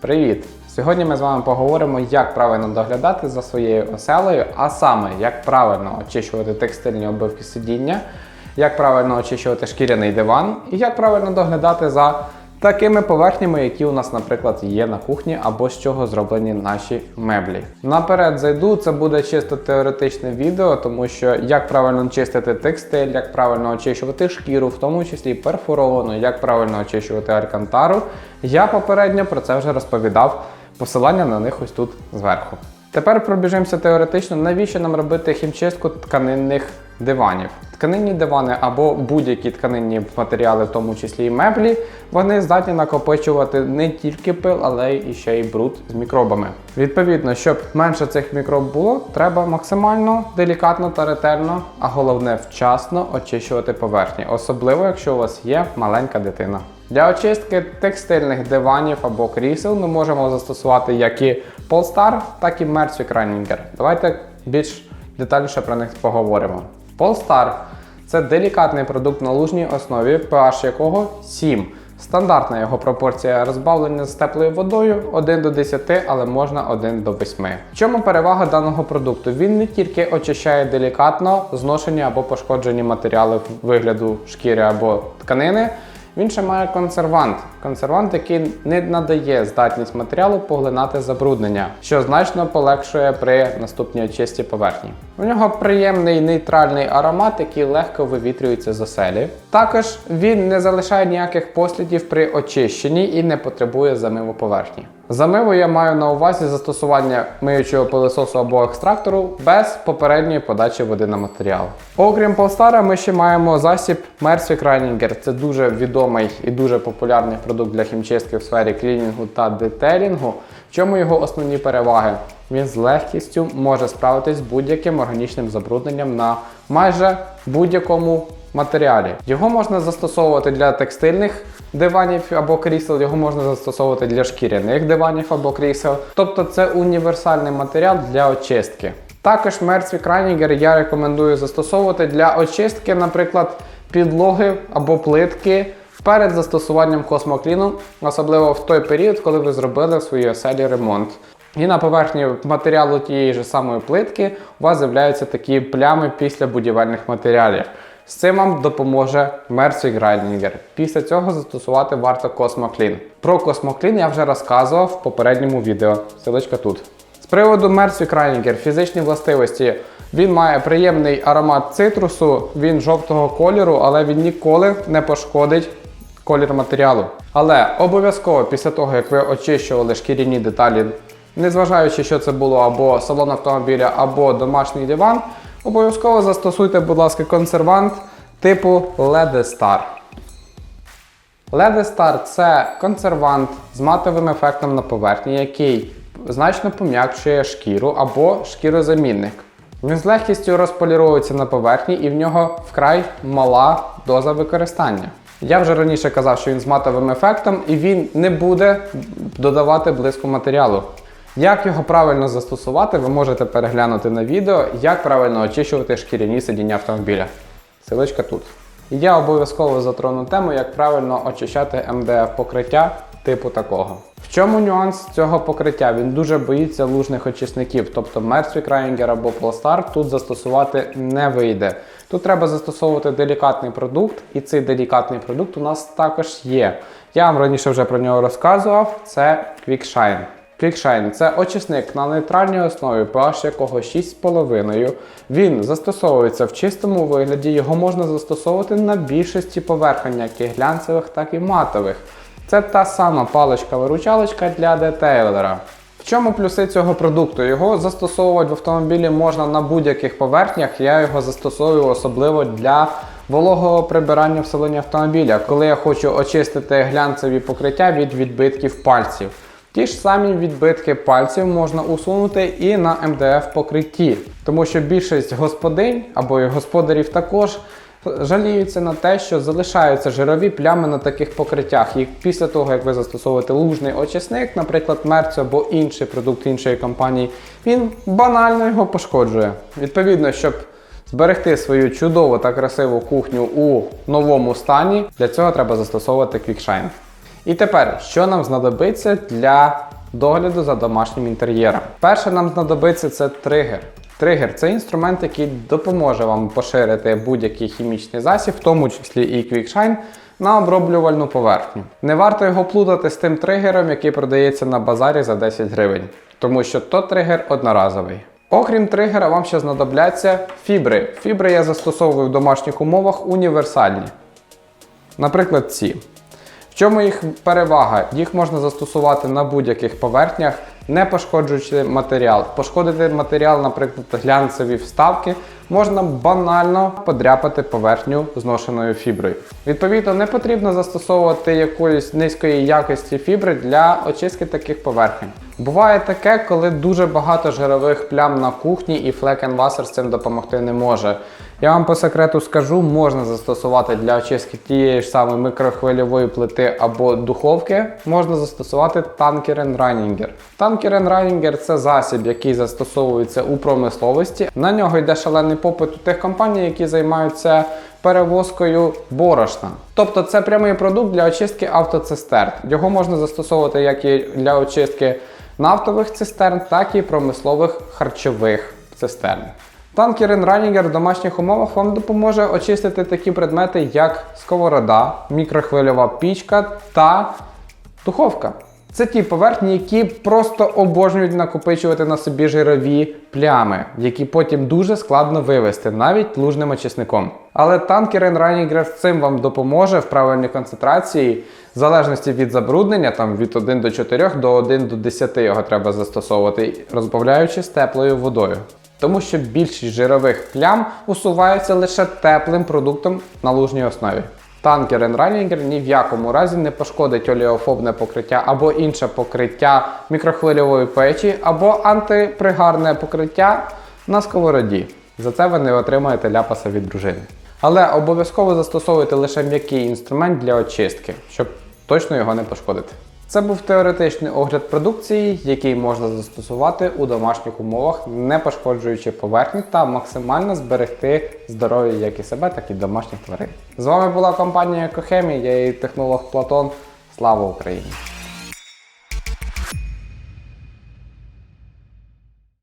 Привіт! Сьогодні ми з вами поговоримо, як правильно доглядати за своєю оселею, а саме як правильно очищувати текстильні обивки сидіння, як правильно очищувати шкіряний диван і як правильно доглядати за такими поверхнями, які у нас, наприклад, є на кухні або з чого зроблені наші меблі. Наперед зайду, це буде чисто теоретичне відео, тому що як правильно чистити текстиль, як правильно очищувати шкіру, в тому числі перфоровану, як правильно очищувати алькантару. Я попередньо про це вже розповідав. Посилання на них ось тут зверху. Тепер пробіжимося теоретично, навіщо нам робити хімчистку тканинних диванів. Тканинні дивани або будь-які тканинні матеріали, в тому числі і меблі, вони здатні накопичувати не тільки пил, але й ще й бруд з мікробами. Відповідно, щоб менше цих мікроб було, треба максимально делікатно та ретельно, а головне вчасно очищувати поверхні, особливо якщо у вас є маленька дитина. Для очистки текстильних диванів або крісел ми можемо застосувати як і Polestar, так і Mercier Reininger. Давайте більш детальніше про них поговоримо. Polestar – це делікатний продукт на лужній основі, pH якого 7. Стандартна його пропорція розбавлення з теплою водою 1 до 10, але можна 1 до 8. В чому перевага даного продукту? Він не тільки очищає делікатно зношені або пошкоджені матеріали вигляду шкіри або тканини. Він ще має консервант. Консервант, який не надає здатність матеріалу поглинати забруднення, що значно полегшує при наступній очисті поверхні. У нього приємний нейтральний аромат, який легко вивітрюється з оселі. Також він не залишає ніяких послідів при очищенні і не потребує замиву поверхні. Замиву я маю на увазі застосування миючого пилососу або екстрактору без попередньої подачі води на матеріал. Окрім Polestar, ми ще маємо засіб Mercier Reininger. Це дуже відомий і дуже популярний продукт для хімчистки в сфері клінінгу та детелінгу. В чому його основні переваги? Він з легкістю може справитись з будь-яким органічним забрудненням на майже будь-якому матеріалі. Його можна застосовувати для текстильних диванів або крісел, його можна застосовувати для шкіряних диванів або крісел. Тобто це універсальний матеріал для очистки. Також Mercier Reininger я рекомендую застосовувати для очистки, наприклад, підлоги або плитки перед застосуванням космокліну, особливо в той період, коли ви зробили в своїй оселі ремонт. І на поверхні матеріалу тієї ж самої плитки у вас з'являються такі плями після будівельних матеріалів. З цим вам допоможе Mercier Reininger. Після цього застосувати варто Cosmo Про Cosmo я вже розказував в попередньому відео. Ссылочка тут. З приводу Mercier Reininger, фізичні властивості. Він має приємний аромат цитрусу, він жовтого кольору, але він ніколи не пошкодить колір матеріалу. Але обов'язково після того, як ви очищували шкіряні деталі, незважаючи, що це було або салон автомобіля, або домашній диван, обов'язково застосуйте, будь ласка, консервант типу Ledestar. Ledestar – це консервант з матовим ефектом на поверхні, який значно пом'якшує шкіру або шкірозамінник. Він з легкістю розполіровується на поверхні і в нього вкрай мала доза використання. Я вже раніше казав, що він з матовим ефектом і він не буде додавати блиску матеріалу. Як його правильно застосувати, ви можете переглянути на відео, як правильно очищувати шкіряні сидіння автомобіля. Силочка тут. Я обов'язково затрону тему, як правильно очищати МДФ покриття типу такого. В чому нюанс цього покриття? Він дуже боїться лужних очисників, тобто Mercier Reininger або Polestar тут застосувати не вийде. Тут треба застосовувати делікатний продукт, і цей делікатний продукт у нас також є. Я вам раніше вже про нього розказував. Це QuickShine. QuickShine – це очисник на нейтральній основі, pH якого 6,5. Він застосовується в чистому вигляді, його можна застосовувати на більшості поверхень, як і глянцевих, так і матових. Це та сама паличка-виручалочка для детейлера. В чому плюси цього продукту? Його застосовувати в автомобілі можна на будь-яких поверхнях. Я його застосовую особливо для вологого прибирання в салоні автомобіля, коли я хочу очистити глянцеві покриття від відбитків пальців. Ті ж самі відбитки пальців можна усунути і на МДФ покритті, тому що більшість господинь або і господарів також жаліються на те, що залишаються жирові плями на таких покриттях. І після того, як ви застосовуєте лужний очисник, наприклад, мерцю або інший продукт іншої компанії, він банально його пошкоджує. Відповідно, щоб зберегти свою чудову та красиву кухню у новому стані, для цього треба застосовувати QuickShine. І тепер, що нам знадобиться для догляду за домашнім інтер'єром? Перше нам знадобиться це тригер. Тригер це інструмент, який допоможе вам поширити будь-який хімічний засіб, в тому числі і QuickShine, на оброблювальну поверхню. Не варто його плутати з тим тригером, який продається на базарі за 10 гривень, тому що то тригер одноразовий. Окрім тригера, вам ще знадобляться фібри. Фібри я застосовую в домашніх умовах універсальні. Наприклад, ці. Чому їх перевага? Їх можна застосувати на будь-яких поверхнях, не пошкоджуючи матеріал. Пошкодити матеріал, наприклад, глянцеві вставки, можна банально подряпати поверхню зношеною фіброю. Відповідно, не потрібно застосовувати якоїсь низької якості фібри для очистки таких поверхень. Буває таке, коли дуже багато жирових плям на кухні і флекенвасер з цим допомогти не може. Я вам по секрету скажу, можна застосувати для очистки тієї ж самої микрохвильової плити або духовки, можна застосувати танкерен Райнігер. Танкерен Райнігер це засіб, який застосовується у промисловості. На нього йде шалений попит у тих компаній, які займаються перевозкою борошна. Тобто це прямий продукт для очистки автоцистерн. Його можна застосовувати як і для очистки нафтових цистерн, так і промислових харчових цистерн. Танкерин Ранігер в домашніх умовах вам допоможе очистити такі предмети, як сковорода, мікрохвильова пічка та духовка. Це ті поверхні, які просто обожнюють накопичувати на собі жирові плями, які потім дуже складно вивести, навіть лужним очисником. Але танкерин Райнігер цим вам допоможе в правильній концентрації, в залежності від забруднення, там від 1 до 4 до 1 до 10 його треба застосовувати, розбавляючи з теплою водою. Тому що більшість жирових плям усуваються лише теплим продуктом на лужній основі. Танкерен Райнігер ні в якому разі не пошкодить олеофобне покриття або інше покриття мікрохвильової печі, або антипригарне покриття на сковороді. За це ви не отримаєте ляпаса від дружини. Але обов'язково застосовуйте лише м'який інструмент для очистки, щоб точно його не пошкодити. Це був теоретичний огляд продукції, який можна застосувати у домашніх умовах, не пошкоджуючи поверхні та максимально зберегти здоров'я як і себе, так і домашніх тварин. З вами була компанія Екохемія, я її технолог Платон. Слава Україні!